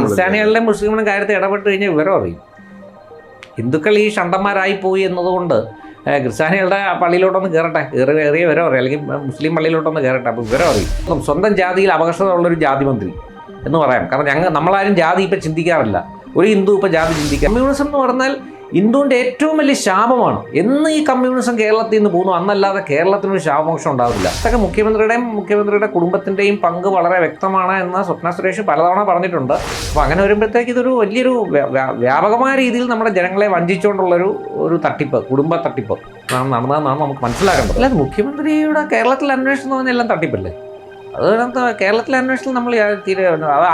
ക്രിസ്ത്യാനികളുടെ മുസ്ലിങ്ങളുടെ കാര്യത്തിൽ ഇടപെട്ട് കഴിഞ്ഞാൽ വിവരം അറിയും. ഹിന്ദുക്കൾ ഈ ഷണ്ടന്മാരായി പോയി എന്നതുകൊണ്ട് ക്രിസ്ത്യാനികളുടെ പള്ളിയിലോട്ടൊന്ന് കയറട്ടെ. കയറി കയറിയ വിവരം അറിയാം. അല്ലെങ്കിൽ മുസ്ലിം പള്ളിയിലോട്ടൊന്ന് കയറട്ടെ. അപ്പോൾ വിവരം അറിയും. സ്വന്തം ജാതിയിൽ അപകർഷത ഉള്ളൊരു ജാതി മന്ത്രി എന്ന് പറയാം. കാരണം ഞങ്ങൾ നമ്മളാരും ജാതി ഇപ്പം ചിന്തിക്കാറില്ല. ഒരു ഹിന്ദു ഇപ്പം ജാതി ചിന്തിക്കുക കമ്മ്യൂണിസം എന്ന് പറഞ്ഞാൽ ഹിന്ദുവിന്റെ ഏറ്റവും വലിയ ശാപമാണ്. എന്ന് ഈ കമ്മ്യൂണിസം കേരളത്തിൽ നിന്ന് പോകുന്നു. അന്നല്ലാതെ കേരളത്തിനൊരു ശാപമോക്ഷം ഉണ്ടാവില്ല. അതൊക്കെ മുഖ്യമന്ത്രിയുടെയും മുഖ്യമന്ത്രിയുടെ കുടുംബത്തിന്റെയും പങ്ക് വളരെ വ്യക്തമാണ് എന്ന് സ്വപ്ന സുരേഷ് പലതവണ പറഞ്ഞിട്ടുണ്ട്. അപ്പോൾ അങ്ങനെ വരുമ്പോഴത്തേക്ക് ഇതൊരു വലിയൊരു വ്യ- വ്യ- വ്യാപകമായ രീതിയിൽ നമ്മുടെ ജനങ്ങളെ വഞ്ചിച്ചുകൊണ്ടുള്ളൊരു ഒരു തട്ടിപ്പ് കുടുംബ തട്ടിപ്പ്. നടന്നതെന്നാണ് നമുക്ക് മനസ്സിലാക്കേണ്ടത് അല്ലാതെ മുഖ്യമന്ത്രിയുടെ കേരളത്തിൽ അന്വേഷണം എന്ന് പറഞ്ഞാൽ എല്ലാം തട്ടിപ്പല്ലേ? അത് അതിനകത്ത് കേരളത്തിലെ അന്വേഷണം നമ്മൾ തീരെ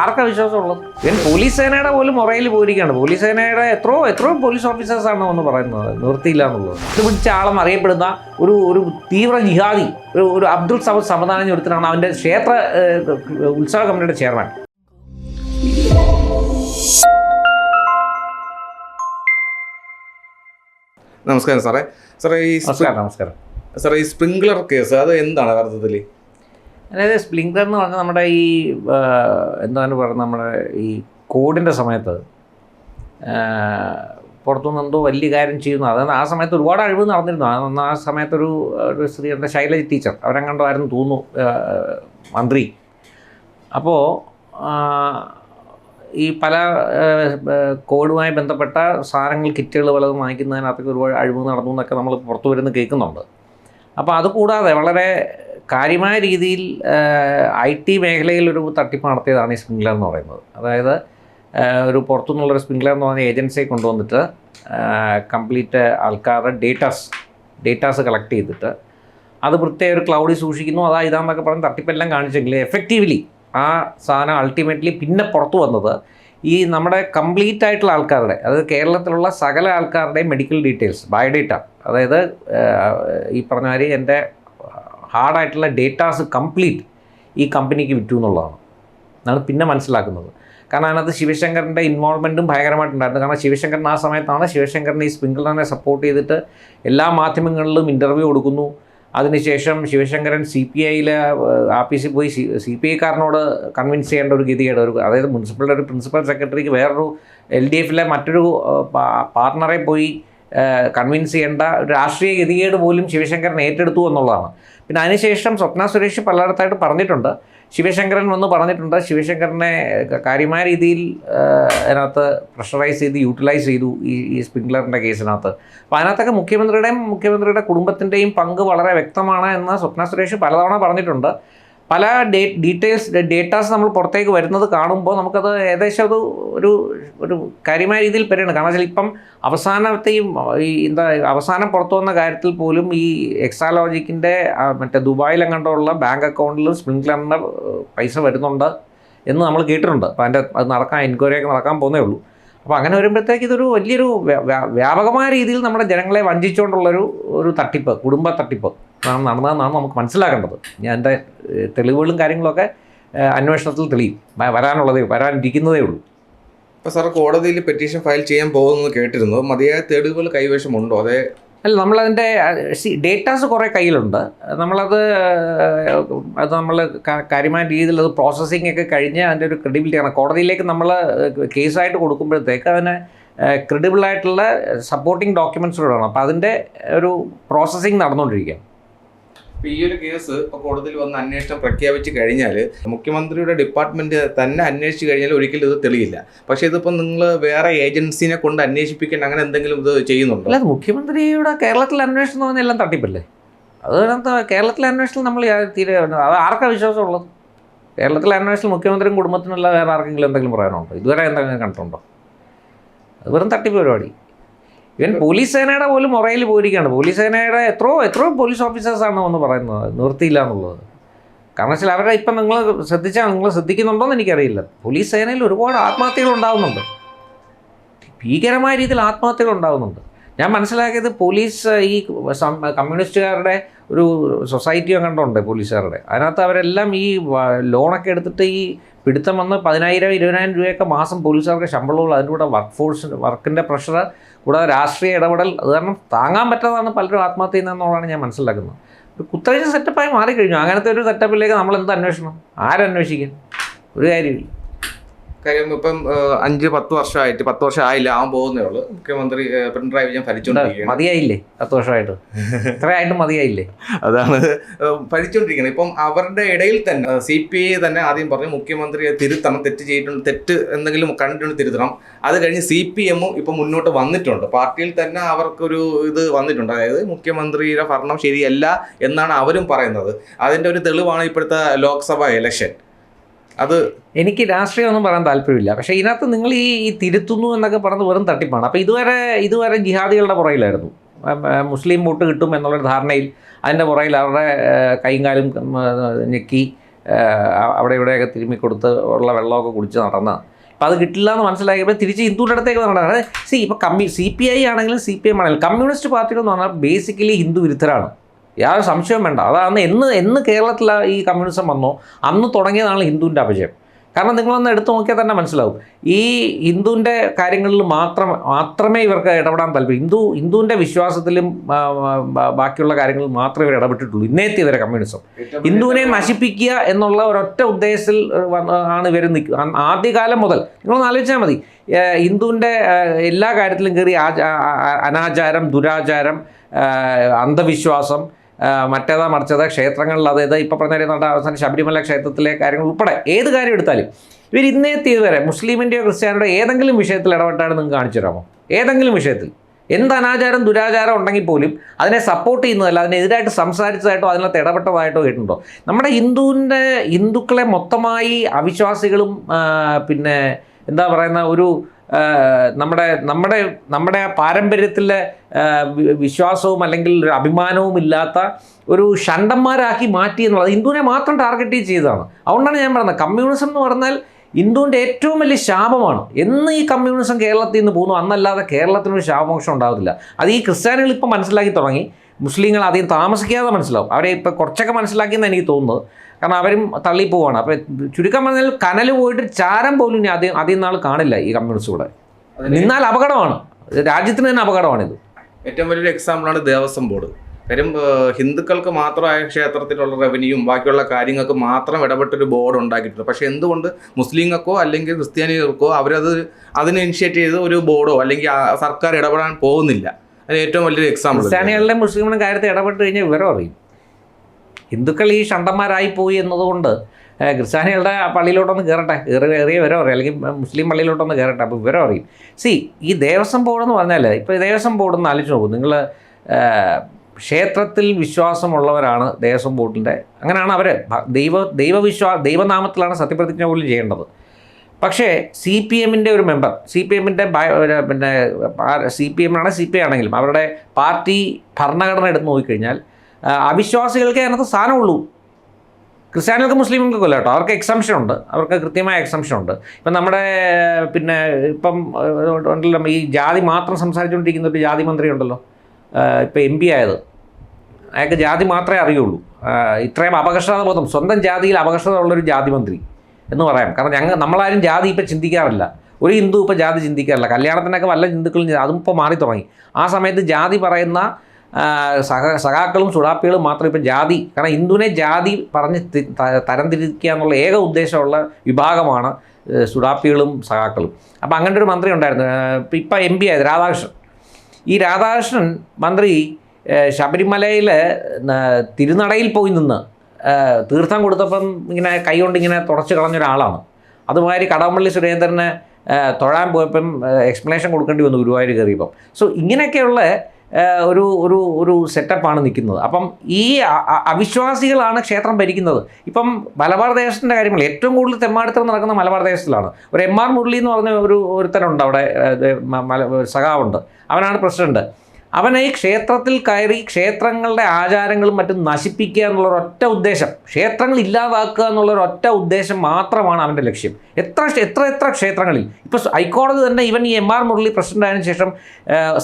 ആർക്കാ വിശ്വാസമുള്ളത്? ഇവൻ പോലീസ് സേനയുടെ പോലും മുറയിൽ പോയിരിക്കുകയാണ്. പോലീസ് സേനയുടെ എത്രയോ എത്രയോ പോലീസ് ഓഫീസേഴ്സാണ് എന്ന് പറയുന്നത്. നിർത്തിയില്ല എന്നുള്ളത്. ഇത് പിടിച്ച ആളം അറിയപ്പെടുന്ന ഒരു ഒരു തീവ്ര ജിഹാദി ഒരു ഒരു അബ്ദുൾ സമദ് സമദാനം ഒരുത്തനാണ് അവന്റെ ക്ഷേത്ര ഉത്സവ കമ്മിറ്റിയുടെ ചെയർമാൻ. നമസ്കാരം സാറേ. സാറേ ഈ നമസ്കാരം നമസ്കാരം. സാറേ ഈ സ്പ്രിംഗ്ലർ കേസ് അത് എന്താണ് യഥാർത്ഥത്തിൽ അതായത് സ്പ്ലിങ്കർ എന്ന് പറഞ്ഞാൽ നമ്മുടെ ഈ എന്താണ് പറയുന്നത് നമ്മുടെ ഈ കോഡിന്റെ സമയത്ത് പുറത്തുനിന്ന് എന്തോ വലിയ കാര്യം ചെയ്യുന്നു. അതായത് ആ സമയത്ത് ഒരുപാട് അഴിവ് നടന്നിരുന്നു. അന്ന് ആ സമയത്തൊരു ഒരു സ്ത്രീ എന്റെ ശൈലജ ടീച്ചർ അവരെങ്ങാണ്ടായിരുന്നു തോന്നുന്നു മന്ത്രി. അപ്പോൾ ഈ പല കോഡുമായി ബന്ധപ്പെട്ട സാധനങ്ങൾ കിറ്റുകൾ പലതും വാങ്ങിക്കുന്നതിനകത്തൊക്കെ ഒരുപാട് അഴിവ് നടന്നു എന്നൊക്കെ നമ്മൾ പുറത്തു വരുന്ന കേൾക്കുന്നുണ്ട്. അപ്പോൾ അത് കൂടാതെ വളരെ കാര്യമായ രീതിയിൽ ഐ ടി മേഖലയിൽ ഒരു തട്ടിപ്പ് നടത്തിയതാണ് ഈ സ്പ്രിംഗ്ലർ എന്ന് പറയുന്നത്. അതായത് ഒരു പുറത്തുനിന്നുള്ളൊരു സ്പ്രിംഗ്ലർ എന്ന് പറഞ്ഞ ഏജൻസിയെ കൊണ്ടുവന്നിട്ട് കംപ്ലീറ്റ് ആൾക്കാരുടെ ഡേറ്റാസ് ഡേറ്റാസ് കളക്ട് ചെയ്തിട്ട് അത് പ്രത്യേക ഒരു ക്ലൗഡിൽ സൂക്ഷിക്കുന്നു. അതാ ഇതാന്നൊക്കെ പറഞ്ഞ് തട്ടിപ്പെല്ലാം കാണിച്ചെങ്കിൽ എഫക്റ്റീവ്ലി ആ സാധനം അൾട്ടിമേറ്റ്ലി പിന്നെ പുറത്തു വന്നത് ഈ നമ്മുടെ കംപ്ലീറ്റ് ആയിട്ടുള്ള ആൾക്കാരുടെ അതായത് കേരളത്തിലുള്ള സകല ആൾക്കാരുടെയും മെഡിക്കൽ ഡീറ്റെയിൽസ് ബയോഡേറ്റ. അതായത് ഈ പറഞ്ഞ മാതിരി എന്റെ ഹാർഡായിട്ടുള്ള ഡേറ്റാസ് കംപ്ലീറ്റ് ഈ കമ്പനിക്ക് വിറ്റു എന്നുള്ളതാണ്. എന്നാണ് പിന്നെ മനസ്സിലാക്കുന്നത്. കാരണം അതിനകത്ത് ശിവശങ്കറിന്റെ ഇൻവോൾവ്മെന്റും ഭയങ്കരമായിട്ടുണ്ടായിരുന്നു. കാരണം ശിവശങ്കരൻ ആ സമയത്താണ് ശിവശങ്കറിനെ ഈ സ്പ്രിംഗ്ലറിനെ സപ്പോർട്ട് ചെയ്തിട്ട് എല്ലാ മാധ്യമങ്ങളിലും ഇന്റർവ്യൂ കൊടുക്കുന്നു. അതിനുശേഷം ശിവശങ്കരൻ സി പി ഐയിലെ ആഫീസിൽ പോയി സി പി ഐക്കാരനോട് കൺവിൻസ് ചെയ്യേണ്ട ഒരു ഗതികേട്. ഒരു അതായത് മുനിസിപ്പലിന്റെ ഒരു പ്രിൻസിപ്പൽ സെക്രട്ടറിക്ക് വേറൊരു എൽ ഡി എഫിലെ മറ്റൊരു പാർട്ണറെ പോയി കൺവിൻസ് ചെയ്യേണ്ട രാഷ്ട്രീയ ഗതികേട് പോലും ശിവശങ്കരൻ ഏറ്റെടുത്തു എന്നുള്ളതാണ്. പിന്നെ അതിനുശേഷം സ്വപ്ന സുരേഷ് പലയിടത്തായിട്ട് പറഞ്ഞിട്ടുണ്ട്. ശിവശങ്കരൻ വന്ന് പറഞ്ഞിട്ടുണ്ട്. ശിവശങ്കരനെ കാര്യമായ രീതിയിൽ അതിനകത്ത് പ്രഷറൈസ് ചെയ്ത് യൂട്ടിലൈസ് ചെയ്തു ഈ ഈ സ്പ്രിംഗ്ലറിന്റെ കേസിനകത്ത്. അപ്പോൾ അതിനകത്തൊക്കെ മുഖ്യമന്ത്രിയുടെയും മുഖ്യമന്ത്രിയുടെ കുടുംബത്തിന്റെയും പങ്ക് വളരെ വ്യക്തമാണ് എന്ന് സ്വപ്ന സുരേഷ് പലതവണ പറഞ്ഞിട്ടുണ്ട്. പല ഡേ ഡീറ്റെയിൽസ് ഡേറ്റാസ് നമ്മൾ പുറത്തേക്ക് വരുന്നത് കാണുമ്പോൾ നമുക്കത് ഏകദേശം അത് ഒരു ഒരു കാര്യമായ രീതിയിൽ പെരുകണം കാരണം വെച്ചാൽ ഇപ്പം അവസാനത്തെയും ഈ എന്താ അവസാനം പുറത്തു വന്ന കാര്യത്തിൽ പോലും ഈ എക്സാലോജിക്കിന്റെ മറ്റേ ദുബായിലെങ്ങാണ്ടുള്ള ബാങ്ക് അക്കൗണ്ടിൽ സ്പ്രിംഗ്ലറിന്റെ പൈസ വരുന്നുണ്ട് എന്ന് നമ്മൾ കേട്ടിട്ടുണ്ട്. അപ്പോൾ അതിന്റെ അത് നടക്കാൻ എൻക്വയറി ഒക്കെ നടക്കാൻ പോകുന്നേ ഉള്ളൂ. അപ്പോൾ അങ്ങനെ വരുമ്പോഴത്തേക്ക് ഇതൊരു വലിയൊരു വ്യ- വ്യ- വ്യാപകമായ രീതിയിൽ നമ്മുടെ ജനങ്ങളെ വഞ്ചിച്ചുകൊണ്ടുള്ളൊരു ഒരു തട്ടിപ്പ് കുടുംബ തട്ടിപ്പ്. നടന്നതെന്നാണ് നമുക്ക് മനസ്സിലാക്കേണ്ടത്. ഞാൻ എന്റെ തെളിവുകളും കാര്യങ്ങളൊക്കെ അന്വേഷണത്തിൽ തെളിയും. വരാനുള്ളതേ വരാനിരിക്കുന്നതേ ഉള്ളൂ. അപ്പോൾ സാർ കോടതിയിൽ പെറ്റീഷൻ ഫയൽ ചെയ്യാൻ പോകുന്നത് കേട്ടിരുന്നു. മതിയായ തെളിവുകൾ കൈവശമുണ്ടോ? അതെ. അല്ല നമ്മളതിന്റെ ഡേറ്റാസ് കുറേ കയ്യിലുണ്ട്. നമ്മളത് അത് നമ്മൾ കാര്യമായ രീതിയിൽ അത് പ്രോസസ്സിംഗ് ഒക്കെ കഴിഞ്ഞ് അതിന്റെ ഒരു ക്രെഡിബിലിറ്റിയാണ് കോടതിയിലേക്ക് നമ്മൾ കേസായിട്ട് കൊടുക്കുമ്പോഴത്തേക്ക് അതിന് ക്രെഡിബിളായിട്ടുള്ള സപ്പോർട്ടിംഗ് ഡോക്യുമെന്റ്സ് വേണം അപ്പോൾ അതിന്റെ ഒരു പ്രോസസ്സിംഗ് നടന്നുകൊണ്ടിരിക്കുകയാണ്. ഇപ്പോൾ ഈ ഒരു കേസ് ഇപ്പൊ കോടതിയിൽ വന്ന് അന്വേഷണം പ്രഖ്യാപിച്ചു കഴിഞ്ഞാൽ മുഖ്യമന്ത്രിയുടെ ഡിപ്പാർട്ട്മെന്റ് തന്നെ അന്വേഷിച്ചു കഴിഞ്ഞാൽ ഒരിക്കലും ഇത് തെളിയില്ല. പക്ഷെ ഇതിപ്പോ നിങ്ങൾ വേറെ ഏജൻസിനെ കൊണ്ട് അന്വേഷിപ്പിക്കേണ്ട അങ്ങനെ എന്തെങ്കിലും ഇത് ചെയ്യുന്നുണ്ടോ? അല്ല മുഖ്യമന്ത്രിയുടെ കേരളത്തിൽ അന്വേഷണം എന്ന് എല്ലാം തട്ടിപ്പല്ലേ? അത് കേരളത്തിലെ അന്വേഷണം നമ്മൾ തീരെ ആർക്കാ വിശ്വാസമുള്ളത്? കേരളത്തിലെ അന്വേഷണം മുഖ്യമന്ത്രിയും കുടുംബത്തിനുള്ള വേറെ ആർക്കെങ്കിലും എന്തെങ്കിലും പറയാനുണ്ടോ? ഇതുവരെ എന്തെങ്കിലും കണ്ടിട്ടുണ്ടോ? അത് വെറും തട്ടിപ്പ് പരിപാടി. ഇവൻ പോലീസ് സേനയുടെ പോലും മുറയിൽ പോയിരിക്കുകയാണ്. പോലീസ് സേനയുടെ എത്രയോ എത്രയോ പോലീസ് ഓഫീസേഴ്സാണ് വന്ന് പറയുന്നത്. നിർത്തിയില്ല എന്നുള്ളത്. കാരണം വെച്ചാൽ അവരെ ഇപ്പം നിങ്ങൾ ശ്രദ്ധിച്ചാൽ നിങ്ങൾ ശ്രദ്ധിക്കുന്നുണ്ടോ എന്ന് എനിക്കറിയില്ല. പോലീസ് സേനയിൽ ഒരുപാട് ആത്മഹത്യകൾ ഉണ്ടാകുന്നുണ്ട് ഭീകരമായ രീതിയിൽ ആത്മഹത്യകൾ ഉണ്ടാകുന്നുണ്ട് ഞാൻ മനസ്സിലാക്കിയത് പോലീസ് ഈ കമ്മ്യൂണിസ്റ്റുകാരുടെ ഒരു സൊസൈറ്റിയോ കണ്ടുണ്ട് പോലീസുകാരുടെ അതിനകത്ത് അവരെല്ലാം ഈ ലോണൊക്കെ എടുത്തിട്ട് ഈ പിടുത്തം വന്ന് പതിനായിരം ഇരുപതിനായിരം രൂപയൊക്കെ മാസം പോലീസുകാർക്ക് ശമ്പളമുള്ള അതിന്റെ കൂടെ വർക്ക് ഫോഴ്സ് വർക്കിന്റെ പ്രഷർ കൂടാതെ രാഷ്ട്രീയ ഇടപെടൽ. അത് കാരണം താങ്ങാൻ പറ്റാതാണ് പലരും ആത്മഹത്യ ചെയ്യുന്നതെന്നുള്ളതാണ് ഞാൻ മനസ്സിലാക്കുന്നത്. കുത്തഴിച്ച സെറ്റപ്പായി മാറിക്കഴിഞ്ഞു. അങ്ങനത്തെ ഒരു സെറ്റപ്പിലേക്ക് നമ്മൾ എന്ത് അന്വേഷണം? ആരന്വേഷിക്കും? ഒരു കാര്യമില്ല കാര്യം ഇപ്പം അഞ്ച് പത്ത് വർഷമായിട്ട് പത്ത് വർഷം ആയില്ല ആവാൻ പോകുന്നേ ഉള്ളൂ. മുഖ്യമന്ത്രി പിണറായി വിജയൻ ഭരിച്ചുകൊണ്ടിരിക്കുകയാണ് മതിയായില്ലേ? പത്ത് വർഷമായിട്ട്. ഇത്രയായിട്ടും മതിയായില്ലേ? അതാണ് ഏഹ്, ഭരിച്ചുകൊണ്ടിരിക്കുന്നത് ഇപ്പം അവരുടെ ഇടയിൽ തന്നെ സി പി ഐ തന്നെ ആദ്യം പറഞ്ഞു മുഖ്യമന്ത്രിയെ തിരുത്തണം തെറ്റ് ചെയ്തിട്ടുണ്ട് തെറ്റ് എന്തെങ്കിലും കണ്ടിട്ടുണ്ട് തിരുത്തണം. അത് കഴിഞ്ഞ് സി പി എമ്മും ഇപ്പം മുന്നോട്ട് വന്നിട്ടുണ്ട്. പാർട്ടിയിൽ തന്നെ അവർക്കൊരു ഇത് വന്നിട്ടുണ്ട്. അതായത് മുഖ്യമന്ത്രിയുടെ ഭരണം ശരിയല്ല എന്നാണ് അവരും പറയുന്നത്. അതിന്റെ ഒരു തെളിവാണ് ഇപ്പോഴത്തെ ലോക്സഭ ഇലക്ഷൻ. അത് എനിക്ക് രാഷ്ട്രീയം ഒന്നും പറയാൻ താല്പര്യമില്ല. പക്ഷെ ഇതിനകത്ത് നിങ്ങൾ ഈ തിരുത്തുന്നു എന്നൊക്കെ പറഞ്ഞ് വെറും തട്ടിപ്പാണ്. അപ്പോൾ ഇതുവരെ ഇതുവരെ ജിഹാദികളുടെ പുറയിലായിരുന്നു മുസ്ലിം വോട്ട് കിട്ടും എന്നുള്ളൊരു ധാരണയിൽ അതിന്റെ പുറയിൽ അവരുടെ കൈയും കാലും ഞെക്കി അവിടെ ഇവിടെയൊക്കെ തിരുമ്മി കൊടുത്ത് ഉള്ള വെള്ളമൊക്കെ കുടിച്ച് നടന്ന. അപ്പോൾ അത് കിട്ടില്ല എന്ന് മനസ്സിലാക്കിയപ്പോൾ തിരിച്ച് ഹിന്ദുവിന്റെ അടുത്തേക്ക് നടന്നത് സി ഇപ്പോൾ കമ്മ്യൂ സി പി ഐ ആണെങ്കിലും സി പി എം ആണെങ്കിലും കമ്മ്യൂണിസ്റ്റ് പാർട്ടികൾ എന്ന് പറഞ്ഞാൽ ബേസിക്കലി ഹിന്ദു വിരുദ്ധരാണ്. യാതൊരു സംശയവും വേണ്ട. അതാണ് എന്ന് എന്ന് കേരളത്തിൽ ഈ കമ്മ്യൂണിസം വന്നോ അന്ന് തുടങ്ങിയതാണ് ഹിന്ദുവിന്റെ അപജയം. കാരണം നിങ്ങളൊന്ന് എടുത്തു നോക്കിയാൽ തന്നെ മനസ്സിലാവും. ഈ ഹിന്ദുവിന്റെ കാര്യങ്ങളിൽ മാത്രം മാത്രമേ ഇവർക്ക് ഇടപെടാൻ താല്പര്യം. ഹിന്ദു ഹിന്ദുവിന്റെ വിശ്വാസത്തിലും ബാക്കിയുള്ള കാര്യങ്ങളിൽ മാത്രമേ ഇവർ ഇടപെട്ടിട്ടുള്ളൂ. ഇന്നേത്തി ഇവരെ കമ്മ്യൂണിസം. ഹിന്ദുവിനെ നശിപ്പിക്കുക എന്നുള്ള ഒരൊറ്റ ഉദ്ദേശത്തിൽ ആണ് ഇവർ നിൽക്കുക ആദ്യകാലം മുതൽ. നിങ്ങളൊന്ന് ആലോചിച്ചാൽ മതി. ഹിന്ദുവിന്റെ എല്ലാ കാര്യത്തിലും കയറി അനാചാരം ദുരാചാരം അന്ധവിശ്വാസം മറ്റേതാ മറിച്ചത് ക്ഷേത്രങ്ങളിൽ അതായത് ഇപ്പോൾ പറഞ്ഞ നടന്ന അവസാനം ശബരിമല ക്ഷേത്രത്തിലെ കാര്യങ്ങൾ ഉൾപ്പെടെ ഏത് കാര്യം എടുത്താലും. ഇവർ ഇന്നേ തീയതി വരെ മുസ്ലിമിന്റെയോ ക്രിസ്ത്യാനിയുടെ ഏതെങ്കിലും വിഷയത്തിൽ ഇടപെട്ടാണ് നിങ്ങൾക്ക് കാണിച്ചു തരാമോ? ഏതെങ്കിലും വിഷയത്തിൽ. എന്ത് അനാചാരം ദുരാചാരം ഉണ്ടെങ്കിൽ പോലും അതിനെ സപ്പോർട്ട് ചെയ്യുന്നതല്ല അതിനെതിരായിട്ട് സംസാരിച്ചതായിട്ടോ അതിനകത്ത് ഇടപെട്ടതായിട്ടോ കേട്ടിട്ടുണ്ടോ? നമ്മുടെ ഹിന്ദുവിന്റെ ഹിന്ദുക്കളെ മൊത്തമായി അവിശ്വാസികളും പിന്നെ എന്താ പറയുന്ന ഒരു നമ്മുടെ നമ്മുടെ നമ്മുടെ പാരമ്പര്യത്തിലെ ആ, വി- വിശ്വാസവും അല്ലെങ്കിൽ അഭിമാനവും ഇല്ലാത്ത ഒരു ഷണ്ടന്മാരാക്കി മാറ്റി എന്നുള്ളത് ഹിന്ദുവിനെ മാത്രം ടാർഗറ്റ് ചെയ്തതാണ്. അതുകൊണ്ടാണ് ഞാൻ പറയുന്നത്. കമ്മ്യൂണിസം എന്ന് പറഞ്ഞാൽ ഹിന്ദുവിന്റെ ഏറ്റവും വലിയ ശാപമാണ്. എന്ന് ഈ കമ്മ്യൂണിസം കേരളത്തിൽ നിന്ന് പോകുന്നു അന്നല്ലാതെ കേരളത്തിനൊരു ശാപമോക്ഷം ഉണ്ടാകത്തില്ല. അത് ഈ ക്രിസ്ത്യാനികൾ ഇപ്പം മനസ്സിലാക്കി തുടങ്ങി. മുസ്ലിങ്ങൾ അധികം താമസിക്കാതെ മനസ്സിലാവും. അവരെ ഇപ്പം കുറച്ചൊക്കെ മനസ്സിലാക്കിയെന്ന് എനിക്ക് തോന്നുന്നത്. കാരണം അവരും തള്ളിപ്പോവാണ്. അപ്പോൾ ചുരുക്കം പറഞ്ഞാൽ കനൽ പോയിട്ട് ചാരം പോലും ഇനി അധികം അധികം നാൾ കാണില്ല ഈ കമ്മ്യൂണിസ്റ്റ് കൂടെ. നിന്നാൽ അപകടമാണ്. രാജ്യത്തിന് തന്നെ അപകടമാണിത്. ഏറ്റവും വലിയൊരു എക്സാമ്പിളാണ് ദേവസ്വം ബോർഡ്. കാര്യം ഹിന്ദുക്കൾക്ക് മാത്രമായ ക്ഷേത്രത്തിലുള്ള റവന്യൂയും ബാക്കിയുള്ള കാര്യങ്ങൾക്ക് മാത്രം ഇടപെട്ടൊരു ബോർഡ് ഉണ്ടാക്കിയിട്ടുണ്ട്. പക്ഷേ എന്തുകൊണ്ട് മുസ്ലിങ്ങൾക്കോ അല്ലെങ്കിൽ ക്രിസ്ത്യാനികൾക്കോ അവരത് അതിന് ഇനിഷ്യേറ്റ് ചെയ്ത് ഒരു ബോർഡോ അല്ലെങ്കിൽ സർക്കാർ ഇടപെടാൻ പോകുന്നില്ല? അത് ഏറ്റവും വലിയൊരു എക്സാമ്പിൾ ക്രിസ്ത്യാനികളുടെ മുസ്ലിങ്ങളുടെ കാര്യത്തിൽ ഇടപെട്ട് കഴിഞ്ഞാൽ വിവരം അറിയും. ഹിന്ദുക്കൾ ഈ ഷണ്ടന്മാരായി പോയി എന്നതുകൊണ്ട് ക്രിസ്ത്യാനികളുടെ പള്ളിയിലോട്ടൊന്ന് കയറട്ടെ. കയറി കയറിയ വിവരം അറിയാം. അല്ലെങ്കിൽ മുസ്ലിം പള്ളിയിലോട്ടൊന്ന് കയറട്ടെ. അപ്പോൾ വിവരം അറിയും. സി ഈ ദേവസ്വം ബോർഡ് എന്ന് പറഞ്ഞാൽ ഇപ്പോൾ ദേവസ്വം ബോർഡ് ഒന്ന് ആലോചിച്ച് നോക്കും. നിങ്ങൾ ക്ഷേത്രത്തിൽ വിശ്വാസമുള്ളവരാണ് ദേവസ്വം ബോർഡിന്റെ. അങ്ങനെയാണ് അവർ ദൈവ ദൈവവിശ്വാ ദൈവനാമത്തിലാണ് സത്യപ്രതിജ്ഞ പോലും ചെയ്യേണ്ടത്. പക്ഷേ സി പി എമ്മിന്റെ ഒരു മെമ്പർ സി പി എമ്മിന്റെ പിന്നെ സി പി എമ്മിനാണ് സി പി ഐ ആണെങ്കിലും അവരുടെ പാർട്ടി ഭരണഘടന എടുത്ത് നോക്കിക്കഴിഞ്ഞാൽ അവിശ്വാസികൾക്കേ അതിനകത്ത് സ്ഥാനമുള്ളൂ ക്രിസ്ത്യാനികൾക്ക് മുസ്ലിമുകൾക്കും കേട്ടോ. അവർക്ക് എക്സംഷൻ ഉണ്ട്. അവർക്ക് കൃത്യമായ എക്സംഷൻ ഉണ്ട്. ഇപ്പം നമ്മുടെ പിന്നെ ഇപ്പം ഉണ്ടല്ലോ ഈ ജാതി മാത്രം സംസാരിച്ചുകൊണ്ടിരിക്കുന്ന ഒരു ജാതി മന്ത്രി ഉണ്ടല്ലോ. ഇപ്പം എം പി ആയത്. അയാൾക്ക് ജാതി മാത്രമേ അറിയുള്ളൂ. ഇത്രയും അപകർഷത ബോധം. സ്വന്തം ജാതിയിൽ അപകർഷത ഉള്ളൊരു ജാതി മന്ത്രി എന്ന് പറയാം. കാരണം ഞങ്ങൾ നമ്മളാരും ജാതി ഇപ്പം ചിന്തിക്കാറില്ല. ഒരു ഹിന്ദു ഇപ്പോൾ ജാതി ചിന്തിക്കാറില്ല. കല്യാണത്തിനൊക്കെ വല്ല ഹിന്ദുക്കളും അതും ഇപ്പോൾ മാറി തുടങ്ങി ആ സമയത്ത് ജാതി പറയുന്ന സഹ സഖാക്കളും സുഡാപ്പികളും മാത്രം ഇപ്പം ജാതി. കാരണം ഹിന്ദുവിനെ ജാതി പറഞ്ഞ് തരംതിരിക്കുക എന്നുള്ള ഏക ഉദ്ദേശമുള്ള വിഭാഗമാണ് സുഡാപ്പികളും സഖാക്കളും. അപ്പോൾ അങ്ങനെ ഒരു മന്ത്രി ഉണ്ടായിരുന്നു. ഇപ്പം എം പി ആയത് രാധാകൃഷ്ണൻ. ഈ രാധാകൃഷ്ണൻ മന്ത്രി ശബരിമലയിൽ തിരുനടയിൽ പോയി നിന്ന് തീർത്ഥം കൊടുത്തപ്പം ഇങ്ങനെ കൈകൊണ്ട് ഇങ്ങനെ തുടച്ച് കളഞ്ഞ ഒരാളാണ്. അതുമാതിരി കടകംപള്ളി സുരേന്ദ്രനെ തൊഴാൻ പോയപ്പം എക്സ്പ്ലനേഷൻ കൊടുക്കേണ്ടി വന്നു ഗുരുവായൂർ കയറിയപ്പം. സോ ഇങ്ങനെയൊക്കെയുള്ള ഒരു ഒരു ഒരു സെറ്റപ്പാണ് നിൽക്കുന്നത്. അപ്പം ഈ അവിശ്വാസികളാണ് ക്ഷേത്രം ഭരിക്കുന്നത്. ഇപ്പം മലബാർ ദേശത്തിന്റെ കാര്യങ്ങൾ ഏറ്റവും കൂടുതൽ തെമ്മാടിത്തരം നടക്കുന്ന മലബാർ ദേശത്തിലാണ്. ഒരു എം ആർ മുരളി എന്ന് പറഞ്ഞ ഒരു ഒരുത്തനുണ്ട് അവിടെ സഖാവുണ്ട്. അവനാണ് പ്രസിഡന്റ്. അവൻ ഈ ക്ഷേത്രത്തിൽ കയറി ക്ഷേത്രങ്ങളുടെ ആചാരങ്ങളും മറ്റും നശിപ്പിക്കുക എന്നുള്ള ഒറ്റ ഉദ്ദേശം ക്ഷേത്രങ്ങൾ ഇല്ലാതാക്കുക എന്നുള്ള ഒറ്റ ഉദ്ദേശം മാത്രമാണ് അവന്റെ ലക്ഷ്യം. എത്ര എത്ര എത്ര ക്ഷേത്രങ്ങളിൽ? ഇപ്പോൾ ഹൈക്കോടതി തന്നെ ഇവൻ ഈ എം ആർ മുരളി പ്രസിഡന്റ് ആയതിനു ശേഷം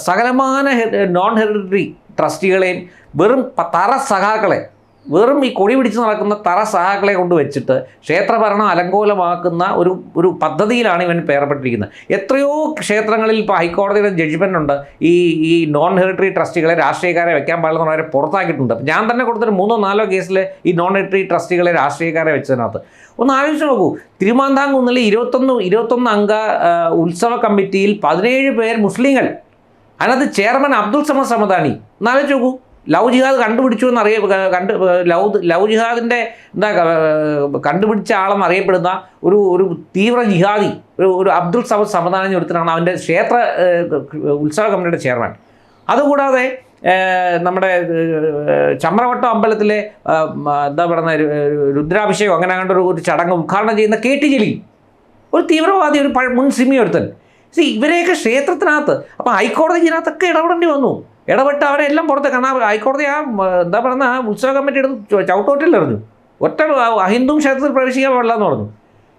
സകലമാന നോൺ ഹെറിഡറി ട്രസ്റ്റികളെയും വെറും തറ സഖാക്കളെ വെറും ഈ കൊടി പിടിച്ച് നടക്കുന്ന തറ സഹാക്കളെ കൊണ്ട് വെച്ചിട്ട് ക്ഷേത്രഭരണം അലങ്കോലമാക്കുന്ന ഒരു ഒരു പദ്ധതിയിലാണ് ഇവൻ പേർപ്പെട്ടിരിക്കുന്നത്. എത്രയോ ക്ഷേത്രങ്ങളിൽ ഇപ്പോൾ ഹൈക്കോടതിയുടെ ജഡ്ജ്മെന്റ് ഉണ്ട് ഈ ഈ നോൺ ഹെറിട്ടറി ട്രസ്റ്റികളെ രാഷ്ട്രീയക്കാരെ വെക്കാൻ പാടില്ലെന്നവരെ പുറത്താക്കിയിട്ടുണ്ട്. ഞാൻ തന്നെ കൊടുത്തൊരു മൂന്നോ നാലോ കേസിൽ ഈ നോൺ ഹെറിട്ടറി ട്രസ്റ്റികളെ രാഷ്ട്രീയക്കാരെ വെച്ചതിനകത്ത്. ഒന്ന് ആലോചിച്ച് നോക്കൂ. തിരുമാന്താംകുന്നിൽ ഇരുപത്തൊന്ന് ഇരുപത്തൊന്ന് അംഗ ഉത്സവ കമ്മിറ്റിയിൽ പതിനേഴ് പേർ മുസ്ലിങ്ങൾ. അതിനകത്ത് ചെയർമാൻ അബ്ദുൾ സമദ് സമദാനി. എന്നാലോചിച്ച് നോക്കൂ. ലവ് ജിഹാദ് കണ്ടുപിടിച്ചു എന്നറിയ കണ്ട് ലവ് ലവ് ജിഹാദിന്റെ എന്താ കണ്ടുപിടിച്ച ആളെന്ന് അറിയപ്പെടുന്ന ഒരു ഒരു തീവ്ര ജിഹാദി ഒരു ഒരു അബ്ദുൾ സമദ് സമദാനം എടുത്തിട്ടാണ് അവന്റെ ക്ഷേത്ര ഉത്സവ കമ്മിറ്റിയുടെ ചെയർമാൻ. അതുകൂടാതെ നമ്മുടെ ചമ്രവട്ടം അമ്പലത്തിലെ എന്താ പറയുന്ന രുദ്രാഭിഷേകം അങ്ങനെ അങ്ങനെ ഒരു ചടങ്ങ് ഉദ്ഘാടനം ചെയ്യുന്ന കെ ടി ജലീൽ. ഒരു തീവ്രവാദി ഒരു മുൻ സിമി ഒരുത്തൻ. ഇവരെയൊക്കെ ക്ഷേത്രത്തിനകത്ത് അപ്പോൾ ഹൈക്കോടതി ഇതിനകത്തൊക്കെ ഇടപെടേണ്ടി വന്നു. ഇടപെട്ട് അവരെ എല്ലാം പുറത്ത്. കാരണം ആ ഹൈക്കോടതി ആ എന്താ പറയുന്ന ആ ഉത്സവ കമ്മിറ്റി എടുത്ത് ചവിട്ടോട്ടിൽ ചവിട്ടോട്ടിലെറിഞ്ഞു ഒറ്റ അഹിന്ദു ക്ഷേത്രത്തിൽ പ്രവേശിക്കാൻ പാടില്ല എന്ന് പറഞ്ഞു.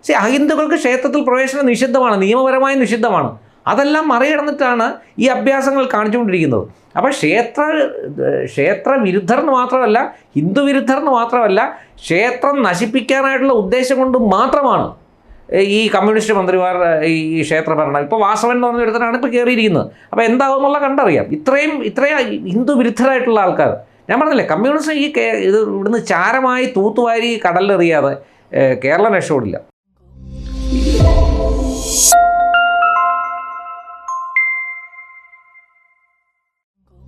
സി അഹിന്ദുക്കൾക്ക് ക്ഷേത്രത്തിൽ പ്രവേശനം നിഷിദ്ധമാണ് നിയമപരമായി നിഷിദ്ധമാണ്. അതെല്ലാം മറികടന്നിട്ടാണ് ഈ അഭ്യാസങ്ങൾ കാണിച്ചുകൊണ്ടിരിക്കുന്നത്. അപ്പോൾ ക്ഷേത്ര ക്ഷേത്ര വിരുദ്ധർ എന്ന് മാത്രമല്ല ഹിന്ദു വിരുദ്ധർ എന്ന് മാത്രമല്ല ക്ഷേത്രം നശിപ്പിക്കാനായിട്ടുള്ള ഉദ്ദേശം കൊണ്ട് മാത്രമാണ് ഈ കമ്മ്യൂണിസ്റ്റ് മന്ത്രിമാർ ഈ ക്ഷേത്രഭരണം ഇപ്പോൾ വാസവൻ എന്ന് പറഞ്ഞ ഒരുത്തനാണ് ഇപ്പോൾ കയറിയിരിക്കുന്നത് അപ്പോൾ എന്താകുമെന്നുള്ള കണ്ടറിയാം. ഇത്രയും ഇത്രയും ഹിന്ദു വിരുദ്ധരായിട്ടുള്ള ആൾക്കാർ. ഞാൻ പറഞ്ഞില്ലേ കമ്മ്യൂണിസം ഈ ഇത് ഇവിടുന്ന് ചാരമായി തൂത്തുവാരി കടലിലെറിയാതെ കേരളം രക്ഷപ്പെടില്ല.